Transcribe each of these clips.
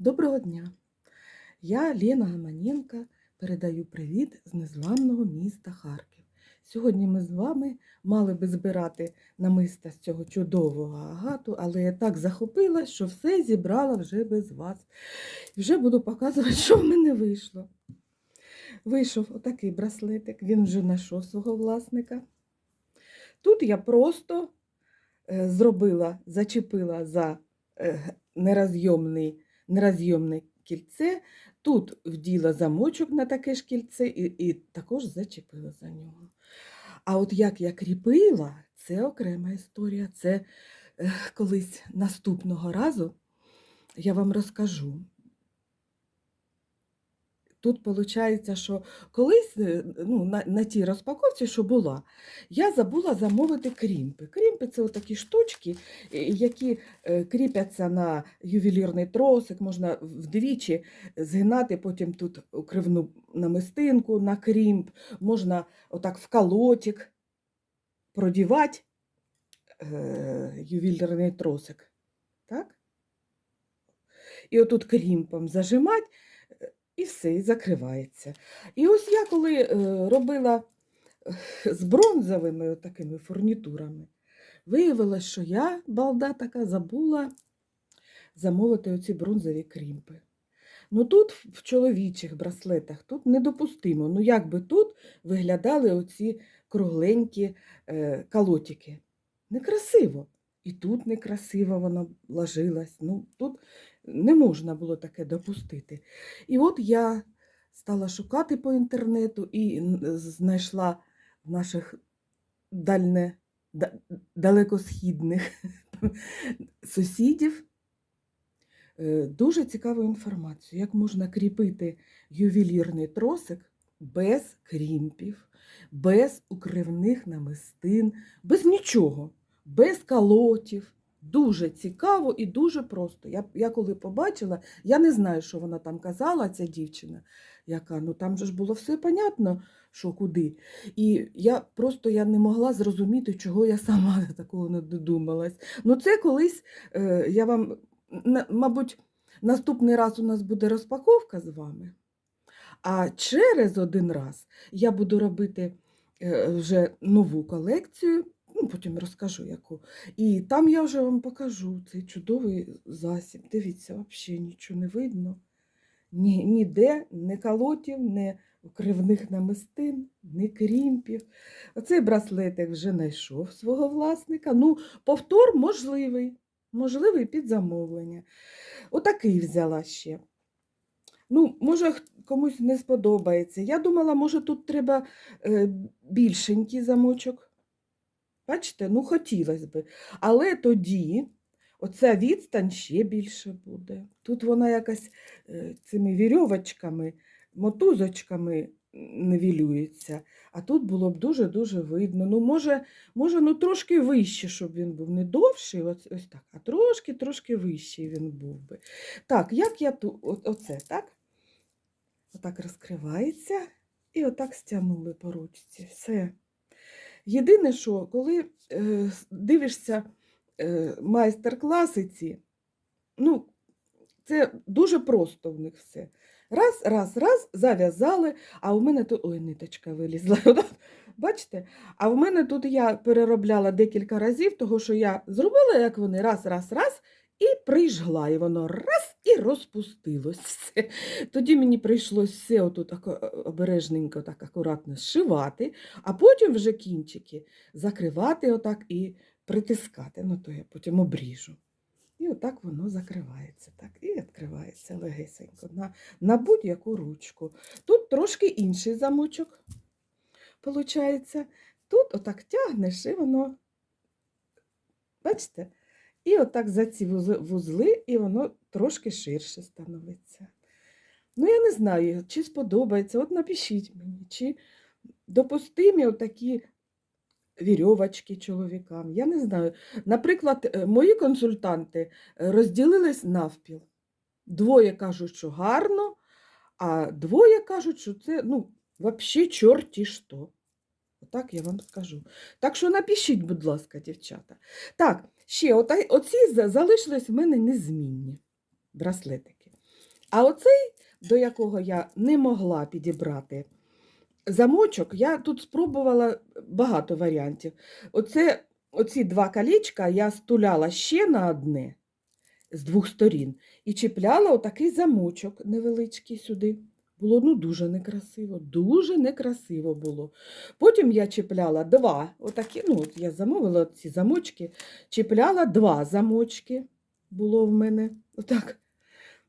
Доброго дня! Я Лена Гаманенко передаю привіт з незламного міста Харків. Сьогодні ми з вами мали би збирати намиста з цього чудового агату, але я так захопилась, що все зібрала вже без вас. Вже буду показувати, що в мене вийшло. Вийшов отакий браслетик, він вже знайшов свого власника. Тут я просто е, зробила, зачепила за е, нерозйомний нерозйомне кільце. Тут вділа замочок на таке ж кільце і, і також зачепила за нього. А от як я кріпила, це окрема історія. Це е, колись наступного разу я вам розкажу. Тут виходить, що колись е, ну, на, на тій розпаковці, що була, я забула замовити крімпи. Крімпи це такі штучки, е, які е, кріпяться на ювелірний тросик, можна вдвічі згинати, потім тут кривну намистинку на крімп, можна отак в колотик продівати ювелірний тросик. Так? І отут крімпом зажимати, і все, і закривається. І ось я коли е, робила е, з бронзовими такими фурнітурами, виявилось, що я, балда така, забула замовити оці бронзові крімпи. Ну тут в чоловічих браслетах тут недопустимо. Ну як би тут виглядали оці кругленькі е, колотики. Некрасиво. І тут некрасиво воно ложилось. Ну, тут не можна було таке допустити. І от я стала шукати по інтернету і знайшла в наших дальне, далекосхідних сусідів е, дуже цікаву інформацію, як можна кріпити ювелірний тросик без крімпів, без укривних намистин, без нічого, без колотів. Дуже цікаво і дуже просто. Я, я коли побачила, я не знаю, що вона там казала, ця дівчина, яка ну там же ж було все понятно, що куди. І я просто я не могла зрозуміти, чого я сама такого не додумалась. Ну, це колись е, я вам, мабуть, наступний раз у нас буде розпаковка з вами. А через один раз я буду робити е, вже нову колекцію, ну, потім розкажу яку. І там я вже вам покажу цей чудовий засіб. Дивіться, взагалі нічого не видно. Ні, ніде ні колотів, ні кривних намистин, ні крімпів. Оцей браслетик вже знайшов свого власника. Ну, повтор можливий, можливий під замовлення. Отакий взяла ще. Ну, може, комусь не сподобається. Я думала, може, тут треба е, більшенький замочок. Бачите, ну хотілося б. Але тоді оця відстань ще більше буде. Тут вона якась е, цими вірьовочками, мотузочками невілюється. А тут було б дуже-дуже видно. Ну, може, може, ну трошки вище, щоб він був не довший, ось, ось так, а трошки-трошки вищий він був би. Так, як я тут, оце, так? Отак розкривається і отак стягнули по ручці. Все. Єдине, що коли е, дивишся е, майстер-класи ці, ну, це дуже просто в них все. Раз, раз, раз, зав'язали, а у мене тут. Ой, ниточка вилізла. Бачите? А в мене тут я переробляла декілька разів, того що я зробила, як вони, раз, раз, раз, і прижгла, і воно раз і розпустилось. Тоді мені прийшлось все отут обережненько, так акуратно зшивати, а потім вже кінчики закривати отак і притискати. Ну, то я потім обріжу. І отак воно закривається. Так, і відкривається легесенько на, на будь-яку ручку. Тут трошки інший замочок. Получається. Тут отак тягнеш, і воно, бачите? І отак за ці вузли, і воно трошки ширше становиться. Ну, я не знаю, чи сподобається. От напишіть мені, чи допустимі отакі вірьовочки чоловікам. Я не знаю. Наприклад, е, мої консультанти е, розділились навпіл. Двоє кажуть, що гарно, а двоє кажуть, що це ну, взагалі чорті що. Отак я вам скажу. Так що напишіть, будь ласка, дівчата. Так, ще ота- оці залишились в мене незмінні браслетики. А оцей, до якого я не могла підібрати замочок, я тут спробувала багато варіантів. Оце, оці два колечка я стуляла ще на одне з двох сторін і чіпляла отакий замочок невеличкий сюди. Було ну, дуже некрасиво, дуже некрасиво було. Потім я чіпляла два, отакі, ну, от я замовила ці замочки, чіпляла два замочки було в мене. Отак.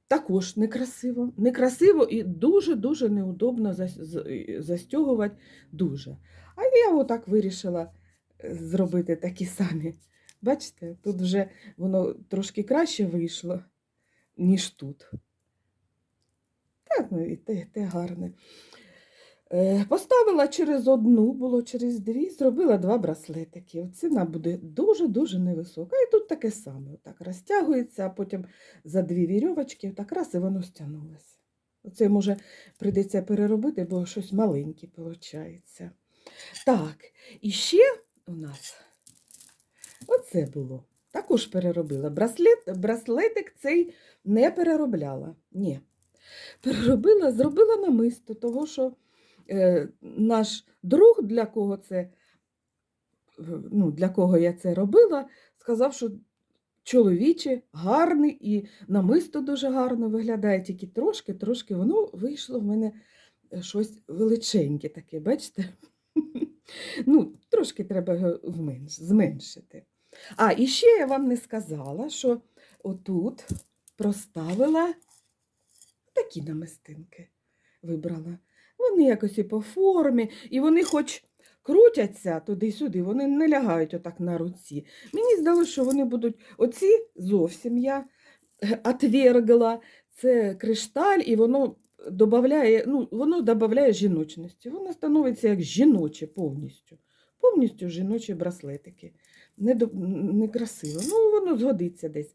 Також некрасиво. Некрасиво і дуже-дуже неудобно зас- застягувати. Дуже. А я отак вирішила е, зробити такі самі. Бачите, тут вже воно трошки краще вийшло, ніж тут. Так, ну і те, те гарне. Е, Поставила через одну, було через дві, зробила два браслетики. Ціна буде дуже-дуже невисока. І тут таке саме. Отак розтягується, а потім за дві вірьовочки, так раз і воно стягнулося. Оце, може, прийдеться переробити, бо щось маленьке виходить. Так, і ще у нас оце було. Також переробила. Браслет, браслетик цей не переробляла. Ні. Переробила, зробила намисто, того, що е, наш друг, для кого це, е, ну, для кого я це робила, сказав, що чоловіче, гарний і намисто дуже гарно виглядає, тільки трошки, трошки воно вийшло в мене е, щось величеньке таке, бачите? Ну, трошки треба його зменшити. А, і ще я вам не сказала, що отут проставила такі намистинки вибрала. Вони якось і по формі, і вони хоч крутяться туди-сюди, вони не лягають отак на руці. Мені здалося, що вони будуть оці зовсім я отвергла. Це кришталь, і воно додає, ну, воно додає жіночності. Воно становиться як жіноче повністю. Повністю жіночі браслетики. Не до- Некрасиво. Ну, воно згодиться десь.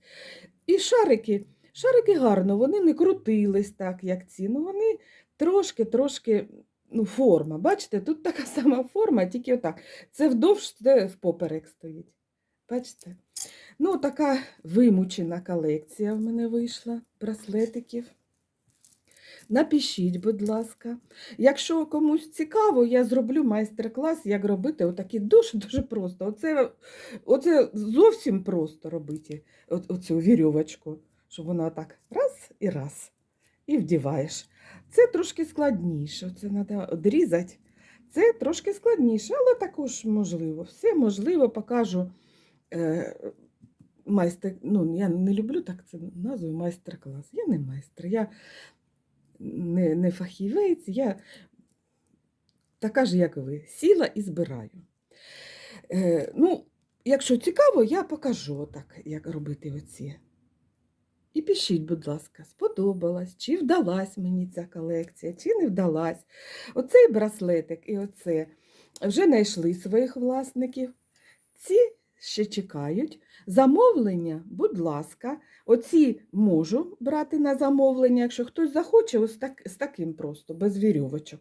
І шарики. Шарики гарно, вони не крутились так, як ці. Ну, вони трошки-трошки ну, форма. Бачите, тут така сама форма, тільки отак. Це вдовж, це впоперек стоїть. Бачите? Ну, така вимучена колекція в мене вийшла браслетиків. Напишіть, будь ласка. Якщо комусь цікаво, я зроблю майстер-клас, як робити отакі дуже-дуже просто. Оце, оце зовсім просто робити оцю вірьовочку, щоб вона так раз і раз і вдіваєш. Це трошки складніше, це треба відрізати. Це трошки складніше, але також можливо. Все можливо, покажу. Е, майстер, ну, я не люблю так це назву майстер-клас. Я не майстер, я не, не фахівець, я така ж, як ви, сіла і збираю. Е, ну, якщо цікаво, я покажу так, як робити оці. І пишіть, будь ласка, сподобалась, чи вдалась мені ця колекція, чи не вдалась. Оцей браслетик і оце вже знайшли своїх власників. Ці ще чекають. Замовлення, будь ласка, оці можу брати на замовлення, якщо хтось захоче, ось так, з таким просто, без вірьовочок,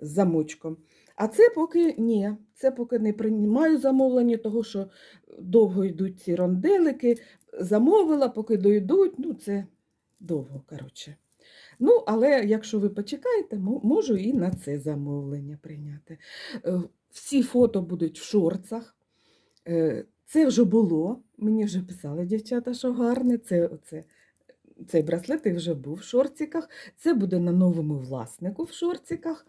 з замочком. А це поки ні, це поки не приймаю замовлення, того що довго йдуть ці ронделики. Замовила, поки дойдуть, ну це довго, коротше. Ну, але якщо ви почекаєте, можу і на це замовлення прийняти. Е, Всі фото будуть в шорцах. Е, Це вже було. Мені вже писали дівчата, що гарне. Це, оце, цей браслетик вже був в шорциках. Це буде на новому власнику в шорциках.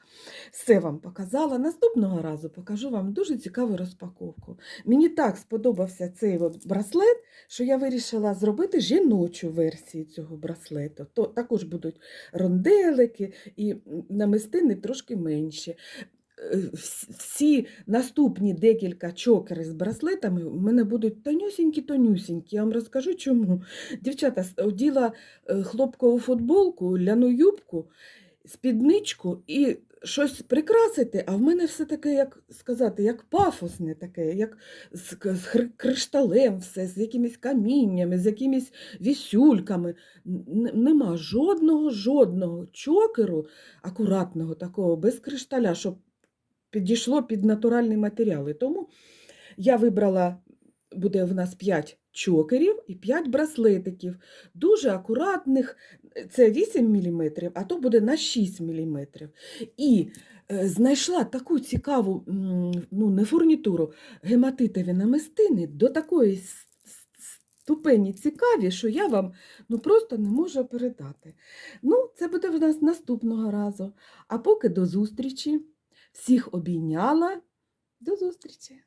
Все вам показала. Наступного разу покажу вам дуже цікаву розпаковку. Мені так сподобався цей от браслет, що я вирішила зробити жіночу версію цього браслету. То також будуть ронделики і намистини трошки менші. Е, вс- Всі наступні декілька чокери з браслетами в мене будуть тонюсінькі-тонюсінькі. Я вам розкажу чому. Дівчата, оділа е, хлопкову футболку, ляну юбку, спідничку і щось прикрасити, а в мене все таке, як сказати, як пафосне таке, як з, кришталем все, з якимись каміннями, з якимись вісюльками. Нема жодного, жодного чокеру акуратного такого, без кришталя, щоб підійшло під натуральні матеріали. Тому я вибрала буде в нас 5 чокерів і 5 браслетиків. Дуже акуратних, це 8 мм, а то буде на 6 мм. І е, знайшла таку цікаву ну, не фурнітуру, гематитові намистини до такої ступені цікаві, що я вам ну, просто не можу передати. Ну, це буде в нас наступного разу. А поки до зустрічі. Всіх обійняла. До зустрічі!